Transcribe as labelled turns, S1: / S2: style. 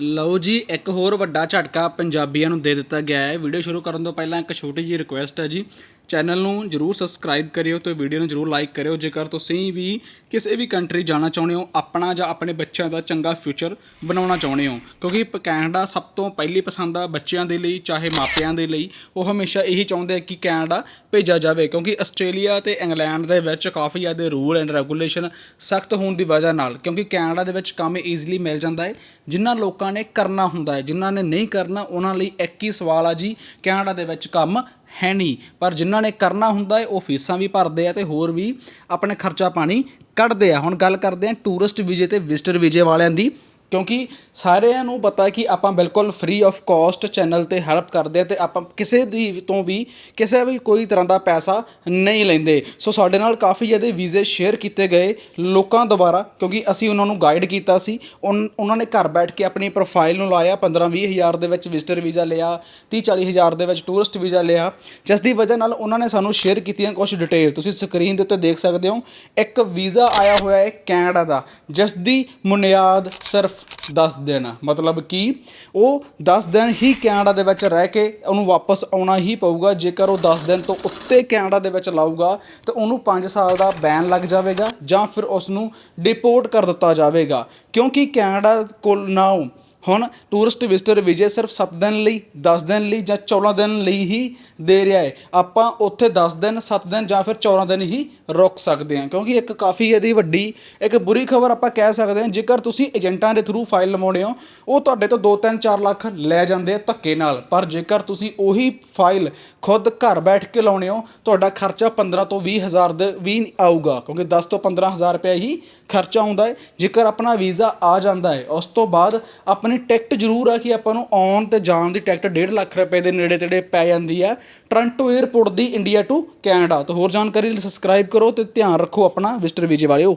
S1: ਲਓ ਜੀ, ਇੱਕ ਹੋਰ ਵੱਡਾ ਝਟਕਾ ਪੰਜਾਬੀਆਂ ਨੂੰ ਦੇ ਦਿੱਤਾ ਗਿਆ ਹੈ। ਵੀਡੀਓ ਸ਼ੁਰੂ ਕਰਨ ਤੋਂ ਪਹਿਲਾਂ ਇੱਕ ਛੋਟੀ ਜਿਹੀ ਰਿਕੁਐਸਟ ਹੈ ਜੀ। ਚੈਨਲ ਨੂੰ ਜਰੂਰ ਸਬਸਕ੍ਰਾਈਬ ਕਰਿਓ ਤੇ ਵੀਡੀਓ ਨੂੰ ਜਰੂਰ ਲਾਈਕ ਕਰਿਓ। ਜੇਕਰ ਤੁਸੀਂ ਵੀ ਕਿਸੇ ਵੀ ਕੰਟਰੀ ਜਾਣਾ ਚਾਹੁੰਦੇ ਹੋ, ਆਪਣਾ ਜਾਂ ਆਪਣੇ ਬੱਚਿਆਂ ਦਾ ਚੰਗਾ ਫਿਊਚਰ ਬਣਾਉਣਾ ਚਾਹੁੰਦੇ ਹੋ। ਕਿਉਂਕਿ ਪ- ਕੈਨੇਡਾ ਸਭ ਤੋਂ ਪਹਿਲੀ ਪਸੰਦ ਆ ਬੱਚਿਆਂ ਦੇ ਲਈ, ਚਾਹੇ ਮਾਪਿਆਂ ਦੇ ਲਈ। ਉਹ ਹਮੇਸ਼ਾ ਇਹੀ ਚਾਹੁੰਦੇ ਆ ਕਿ ਕੈਨੇਡਾ ਭੇਜਿਆ ਜਾਵੇ, ਕਿਉਂਕਿ ਆਸਟ੍ਰੇਲੀਆ ਤੇ ਇੰਗਲੈਂਡ ਦੇ ਵਿੱਚ ਕਾਫੀ ਜ਼ਿਆਦਾ ਰੂਲ ਐਂਡ ਰੈਗੂਲੇਸ਼ਨ ਸਖਤ ਹੋਣ ਦੀ ਵਜ੍ਹਾ ਨਾਲ, ਕਿਉਂਕਿ ਕੈਨੇਡਾ ਦੇ ਵਿੱਚ ਕੰਮ ਈਜ਼ੀਲੀ ਮਿਲ ਜਾਂਦਾ ਹੈ। ਜਿਨ੍ਹਾਂ ਲੋਕਾਂ ਨੇ ਕਰਨਾ ਹੁੰਦਾ ਹੈ ਜਿਨ੍ਹਾਂ ਨੇ ਨਹੀਂ ਕਰਨਾ, ਉਹਨਾਂ ਲਈ ਇੱਕ ਹੀ ਸਵਾਲ ਆ ਜੀ, ਕੈਨੇਡਾ ਦੇ ਵਿੱਚ ਕੰਮ ਹੈ ਨਹੀਂ। ਪਰ ਜਿਨ੍ਹਾਂ ਨੇ ਕਰਨਾ ਹੁੰਦਾ ਹੈ ਉਹ ਫੀਸਾਂ ਵੀ ਭਰਦੇ ਆ ਤੇ ਹੋਰ ਵੀ ਆਪਣੇ ਖਰਚਾ ਪਾਣੀ ਕੱਢਦੇ ਆ। ਹੁਣ ਗੱਲ ਕਰਦੇ ਆ ਟੂਰਿਸਟ ਵੀਜ਼ੇ ਤੇ ਵਿਜ਼ਟਰ ਵੀਜ਼ੇ ਵਾਲਿਆਂ ਦੀ। ਕਿਉਂਕਿ ਸਾਰਿਆਂ ਨੂੰ ਪਤਾ ਕਿ ਆਪਾਂ ਬਿਲਕੁਲ ਫ੍ਰੀ ਆਫ ਕਾਸਟ ਚੈਨਲ ਤੇ ਹੈਲਪ ਕਰਦੇ ਆ ਤੇ ਆਪਾਂ ਕਿਸੇ ਦੀ ਤੋਂ ਵੀ ਕਿਸੇ ਵੀ ਕੋਈ ਤਰ੍ਹਾਂ ਦਾ ਪੈਸਾ ਨਹੀਂ ਲੈਂਦੇ। ਸੋ ਸਾਡੇ ਨਾਲ ਕਾਫੀ ਜ਼ਿਆਦਾ ਵੀਜ਼ੇ ਸ਼ੇਅਰ ਕੀਤੇ ਗਏ ਲੋਕਾਂ ਦੁਆਰਾ, ਕਿਉਂਕਿ ਅਸੀਂ ਉਹਨਾਂ ਨੂੰ ਗਾਈਡ ਕੀਤਾ ਸੀ। ਉਨ- ਉਹਨਾਂ ਨੇ ਘਰ ਬੈਠ ਕੇ ਆਪਣੀ ਪ੍ਰੋਫਾਈਲ ਨੂੰ ਲਾਇਆ 15 20 ਹਜ਼ਾਰ ਦੇ ਵਿੱਚ ਵਿਜ਼ਟਰ ਵੀਜ਼ਾ ਲਿਆ 30 40 ਹਜ਼ਾਰ ਦੇ ਵਿੱਚ ਟੂਰਿਸਟ ਵੀਜ਼ਾ ਲਿਆ। ਜਿਸ ਦੀ ਵਜ੍ਹਾ ਨਾਲ ਉਹਨਾਂ ਨੇ ਸਾਨੂੰ ਸ਼ੇਅਰ ਕੀਤੀਆਂ ਕੁਝ ਡਿਟੇਲ ਤੁਸੀਂ ਸਕਰੀਨ ਦੇ ਉੱਤੇ ਦੇਖ ਸਕਦੇ ਹੋ, ਇੱਕ ਵੀਜ਼ਾ ਆਇਆ ਹੋਇਆ ਹੈ ਕੈਨੇਡਾ ਦਾ, ਜਿਸ ਦੀ ਬੁਨਿਆਦ ਸਿਰਫ 10 ਦਿਨ ਮਤਲਬ ਕਿ ਉਹ 10 ਦਿਨ ਹੀ ਕੈਨੇਡਾ ਦੇ ਵਿੱਚ ਰਹਿ ਕੇ ਉਹਨੂੰ ਵਾਪਸ ਆਉਣਾ ਹੀ ਪਊਗਾ। ਜੇਕਰ ਉਹ 10 ਦਿਨ ਤੋਂ ਉੱਤੇ ਕੈਨੇਡਾ ਦੇ ਵਿੱਚ ਲਾਊਗਾ, ਤਾਂ ਉਹਨੂੰ 5 ਸਾਲ ਦਾ ਬੈਨ ਲੱਗ ਜਾਵੇਗਾ ਜਾਂ ਫਿਰ ਉਸ ਨੂੰ ਡਿਪੋਰਟ ਕਰ ਦਿੱਤਾ ਜਾਵੇਗਾ। ਕਿਉਂਕਿ ਕੈਨੇਡਾ ਕੋਲ ਨਾਓ ਹੁਣ ਟੂਰਿਸਟ ਵਿਜ਼ਟਰ ਵੀਜ਼ੇ ਸਿਰਫ 7 ਦਿਨ ਲਈ 10 ਦਿਨ ਲਈ ਜਾਂ 14 ਦਿਨ ਲਈ ਹੀ ਦੇ ਰਿਹਾ ਹੈ। ਆਪਾਂ ਉੱਥੇ 10 ਦਿਨ 7 ਦਿਨ ਜਾਂ ਫਿਰ 14 ਦਿਨ ਹੀ ਰੁਕ ਸਕਦੇ ਹਾਂ, ਕਿਉਂਕਿ ਇੱਕ ਕਾਫੀ ਇਹਦੀ ਵੱਡੀ, ਇੱਕ ਬੁਰੀ ਖਬਰ ਆਪਾਂ ਕਹਿ ਸਕਦੇ ਹਾਂ, ਜੇਕਰ ਤੁਸੀਂ ਏਜੰਟਾਂ ਦੇ ਥਰੂ ਫਾਈਲ ਲਵਾਉਣੇ ਹੋ, ਉਹ ਤੁਹਾਡੇ ਤੋਂ 2-3 4 ਲੱਖ ਲੈ ਜਾਂਦੇ ਆ ਧੱਕੇ ਨਾਲ। ਪਰ ਜੇਕਰ ਤੁਸੀਂ ਉਹੀ ਫਾਈਲ ਖੁਦ ਘਰ ਬੈਠ ਕੇ ਲਾਉਣੇ ਹੋ, ਤੁਹਾਡਾ ਖਰਚਾ 15 ਤੋਂ 20 ਹਜ਼ਾਰ ਦੇ ਵੀ ਆਊਗਾ, ਕਿਉਂਕਿ 10 ਤੋਂ 15 ਹਜ਼ਾਰ ਰੁਪਏ ਹੀ ਖਰਚਾ ਹੁੰਦਾ ਹੈ। ਜੇਕਰ ਆਪਣਾ ਵੀਜ਼ਾ ਆ ਜਾਂਦਾ ਹੈ, ਉਸ ਤੋਂ ਬਾਅਦ ਆਪਣੀ ਟਿਕਟ ਜ਼ਰੂਰ ਆ ਕਿ ਆਪਾਂ ਨੂੰ ਆਉਣ ਤੇ ਜਾਣ ਦੀ ਟਿਕਟ 1.5 ਲੱਖ ਰੁਪਏ ਦੇ ਨੇੜੇ ਤੇੜੇ ਪੈ ਜਾਂਦੀ ਆ ਟੋਰਾਂਟੋ 에ਅਰਪੋਰਟ ਦੀ ਇੰਡੀਆ ਟੂ ਕੈਨੇਡਾ ਤੋਂ ਹੋਰ ਜਾਣਕਾਰੀ ਲਈ ਸਬਸਕ੍ਰਾਈਬ ਕਰੋ ਤੇ ਧਿਆਨ ਰੱਖੋ ਆਪਣਾ ਵਿਜ਼ਟਰ ਵੀਜ਼ੇ ਵਾਲਿਓ।